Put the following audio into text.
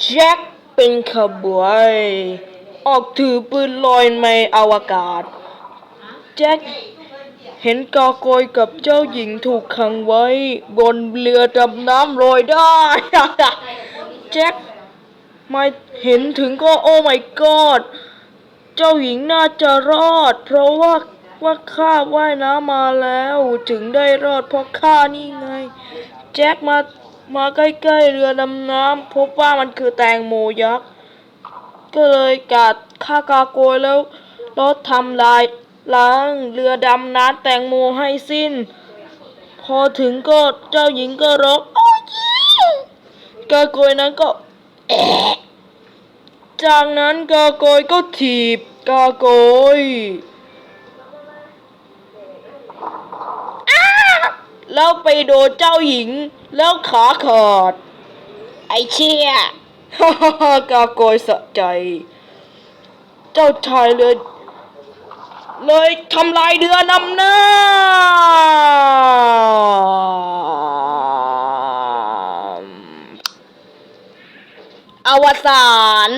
แจ็คเป็นขบวย ออกถือปืนลอยในอวกาศ แจ็คเห็นกาโกยกับเจ้าหญิงถูกขังไว้ บนเรือดำน้ำลอยได้ แจ็คไมาเห็นถึงก็โอ้ my god เจ้าหญิงน่าจะรอด เพราะว่าว่าข้าว่ายน้ำมาแล้ว ถึงได้รอดเพราะข้านี่ไง แจ็คมา มาใกล้ๆเรือดำน้ำพบว่ามันคือแตงโมยักษ์ ก็เลยกัดฆ่ากาโกยแล้วล้วทำลายล้างเรือดำน้ำแตงโมให้สิ้น พอถึงก็เจ้าหญิงก็ร้องโอ้ยกาโกยนั้นก็ จากนั้นกาโกยก็ถีบกาโกย แล้วไปโดนเจ้าหญิง แล้วขาขาด ไอเชี่ยฮ่าฮ่าฮ่ากาโกยสะใจ เจ้าชายเลย เลยทำลายเรือนำหน้า อวสาน